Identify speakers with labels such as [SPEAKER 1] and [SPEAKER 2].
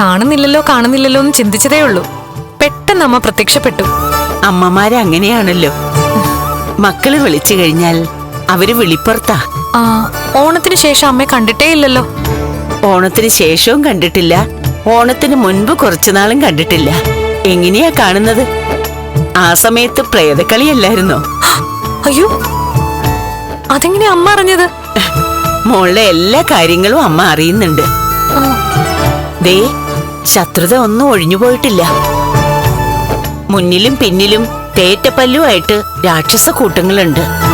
[SPEAKER 1] കാണുന്നില്ലല്ലോ കാണുന്നില്ലല്ലോ എന്ന് ചിന്തിച്ചതേ ഉള്ളൂ. പെട്ടെന്ന് അമ്മ പ്രത്യക്ഷപ്പെട്ടു.
[SPEAKER 2] അമ്മമാര് അങ്ങനെയാണല്ലോ. മക്കൾ വിളിച്ചു കഴിഞ്ഞാൽ അവർ വിളിപ്പുറത്താ.
[SPEAKER 1] ആ ഓണത്തിന് ശേഷം അമ്മയെ കണ്ടിട്ടേ ഇല്ലല്ലോ.
[SPEAKER 2] ഓണത്തിന് ശേഷവും കണ്ടിട്ടില്ല. ഓണത്തിന് മുൻപ് കുറച്ചുനാളും കണ്ടിട്ടില്ല. എങ്ങനെയാ കാണുന്നത്? ആ സമയത്ത് പ്രേതക്കളിയല്ലായിരുന്നോ
[SPEAKER 1] അയ്യോ. അതെങ്ങനെ അമ്മ അറിഞ്ഞത്?
[SPEAKER 2] മോളുടെ എല്ലാ കാര്യങ്ങളും അമ്മ അറിയുന്നുണ്ട്. ദേ ശത്രുത ഒന്നും ഒഴിഞ്ഞു പോയിട്ടില്ല. മുന്നിലും പിന്നിലും തേറ്റപ്പല്ലുമായിട്ട് രാക്ഷസ കൂട്ടങ്ങളുണ്ട്.